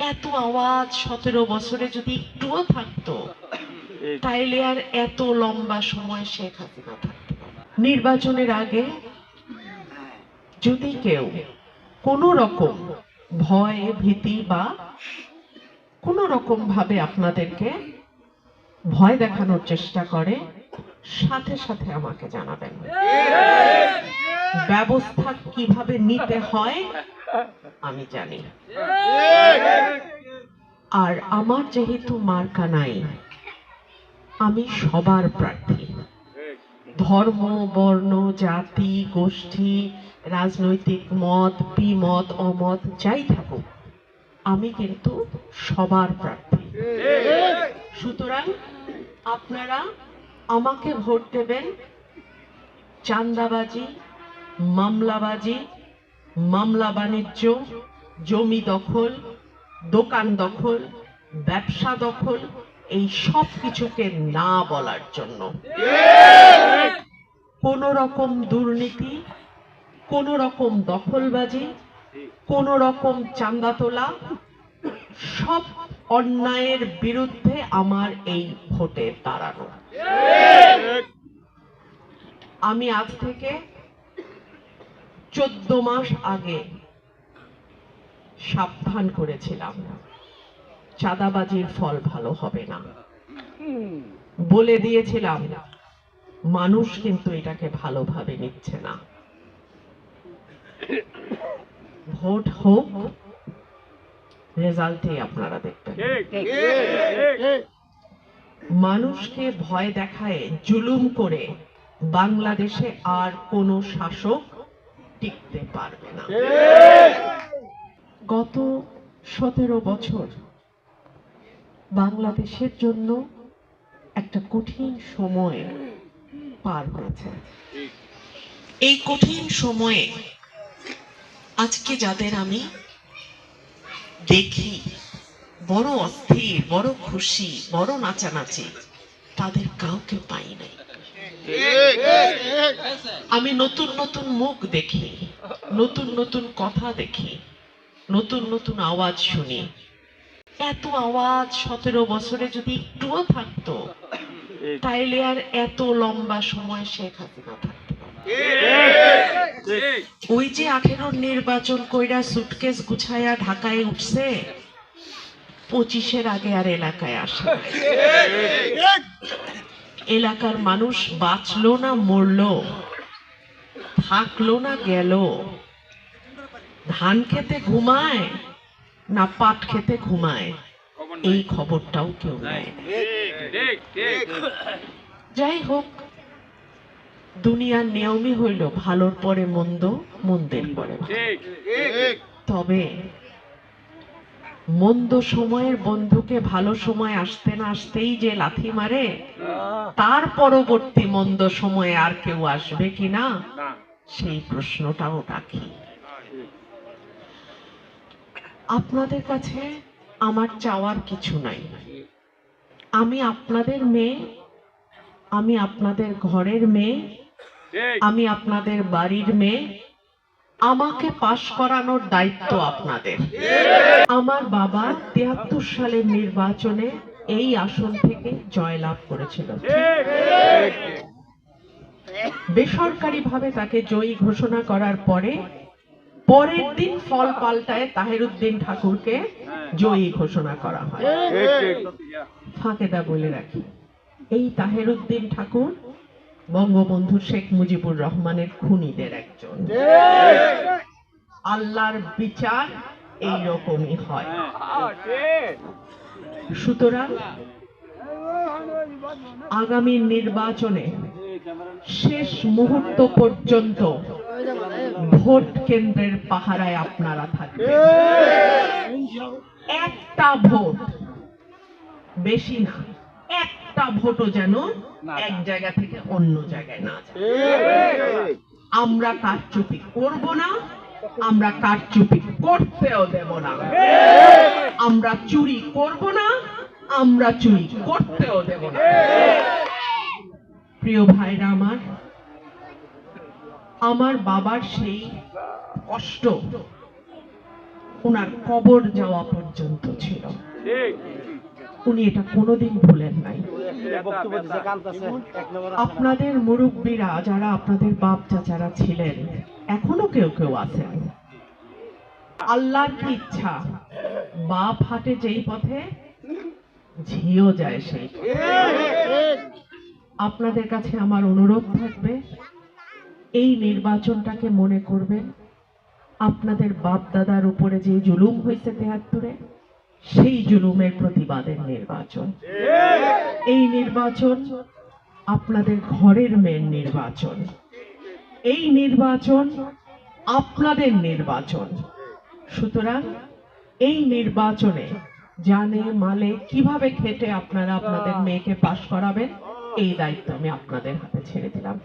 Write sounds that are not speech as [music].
এত আওয়াজ সতেরো বছরে যদি একটুও থাকতো [coughs] তাইলে আর এত লম্বা সময় শেখ হাসিনা থাকতো নির্বাচনের আগে যদি কেউ কোনো রকম ভয় ভীতি বা কোনো রকম ভাবে আপনাদেরকে ভয় দেখানোর চেষ্টা করে সাথে সাথে আমাকে জানাবেন। ব্যবস্থা কীভাবে নিতে হয় আমি জানি। আর আমার যেহেতু মার্কা নাই, আমি সবার প্রার্থী। ধর্ম, বর্ণ, জাতি, গোষ্ঠী, রাজনৈতিক মত, বিমত, অমত, যাই থাকুক, আমি কিন্তু সবার প্রার্থী। সুতরাং আপনারা আমাকে ভোট দেবেন চান্দাবাজি, মামলাবাজি মামলা বাণিজ্য, জমি দখল, দোকান দখল, ব্যবসা দখল, এই সব কিছুকে না বলার জন্য। কোন রকম দুর্নীতি কোন রকম দখলবাজি কোন রকম চান্দা তোলা, সব অন্যায়ের বিরুদ্ধে আমার এই ভোটে দাঁড়ানো। আমি আজ থেকে চোদ্দ মাস আগে সাবধান করেছিলাম। চাঁদাবাজির ফল ভালো হবে না। বলে দিয়েছিলাম, মানুষ কিন্তু এটাকে ভালোভাবে নিচ্ছে না। ভোট হোক, রেজাল্টে আপনারা দেখবেন। মানুষকে ভয় দেখায়, জুলুম করে বাংলাদেশে আর কোনো শাসক টিকতে পারবে না। গত সতেরো বছর বাংলাদেশের জন্য একটা কঠিন সময় পার হয়েছে। এই কঠিন সময়ে আজকে যাদের আমি দেখি বড় অস্থির বড় খুশি বড় নাচানাচি তাদের কাউকে পাই নাই। আমি নতুন নতুন মুখ দেখি, নতুন নতুন কথা দেখি, নতুন নতুন আওয়াজ শুনি এত আওয়াজ সতেরো বছরে যদি একটুও থাকতো, তাইলে আর এত লম্বা সময় শেখ হাসিনা থাকতো ওই যে আঠেরোর নির্বাচন কইরা সুটকেস গুছায়া ঢাকায় উঠছে, পঁচিশের আগে আর এলাকায় আসে। এলাকার মানুষ বাঁচলো না মরলো থাকল না গেল। ধান খেতে ঘুমায় না পাট খেতে ঘুমায়? এই খবরটাও কেউ নেয় যাই হোক দুনিয়ার নিয়মই হইল ভালোর পরে মন্দ মন্দের পরে। তবে মন্দ সময়ের বন্ধুকে ভালো সময় আসতে না আসতেই যে লাথি মারে তার পরবর্তী মন্দ সময়ে আর কেউ আসবে কিনা সেই প্রশ্নটাও রাখি। আপনাদের কাছে আমার চাওয়ার কিছু নাই। আমি আপনাদের মেয়ে আমি আপনাদের ঘরের মেয়ে আমি আপনাদের বাড়ির মেয়ে আমাকে পাশ করানোর দায়িত্ব আপনাদের। আমার বাবা তিয়াত্তর সালের নির্বাচনে এই আসন থেকে জয়লাভ করেছিল। বেসরকারি ভাবে তাকে জয়ী ঘোষণা করার পরে, পরের দিন ফল পাল্টায় তাহেরুদ্দিন ঠাকুরকে জয়ী ঘোষণা করা হয়। ফাঁকেদা বলে রাখি। এই তাহেরুদ্দিন ঠাকুর বঙ্গবন্ধু শেখ মুজিবুর রহমানের খুনিদের একজন। আল্লাহর বিচার এই রকমই হয়। সুতরাং আগামী নির্বাচনে শেষ মুহূর্ত পর্যন্ত ভোট কেন্দ্রের পাহারায় আপনারা থাকবেন। একটা ভোট বেশি না একটা ভোটও যেন এক জায়গা থেকে অন্য জায়গায় না যায়। আমরা কারচুপি করব না আমরা কারচুপি করতেও দেব না। আমরা চুরি করব না আমরা চুরি করতেও দেব না। প্রিয় ভাইরা আমার আমার বাবার সেই কষ্ট ওনার কবর যাওয়া পর্যন্ত ছিল। উনি এটা কোনোদিন ভুলেন নাই। আপনাদের মুরব্বীরা, যারা আপনাদের বাপ চাচারা ছিলেন, এখনও কেউ কেউ আছেন? আল্লাহর কি ইচ্ছা, বাপ হাটে যেই পথে, ঝিও যায় সেই আপনাদের কাছে আমার অনুরোধ থাকবে, এই নির্বাচনটাকে মনে করবেন, আপনাদের বাপ দাদার উপরে যে জুলুম হয়েছে তেহাত্তরে সেই জুলুমের প্রতিবাদের নির্বাচন। এই নির্বাচন আপনাদের ঘরের মেয়ের নির্বাচন। এই নির্বাচন আপনাদের নির্বাচন। সুতরাং এই নির্বাচনে জানে মালে কীভাবে খেটে আপনারা আপনাদের মেয়েকে পাশ করাবেন, এই দায়িত্ব আমি আপনাদের হাতে ছেড়ে দিলাম।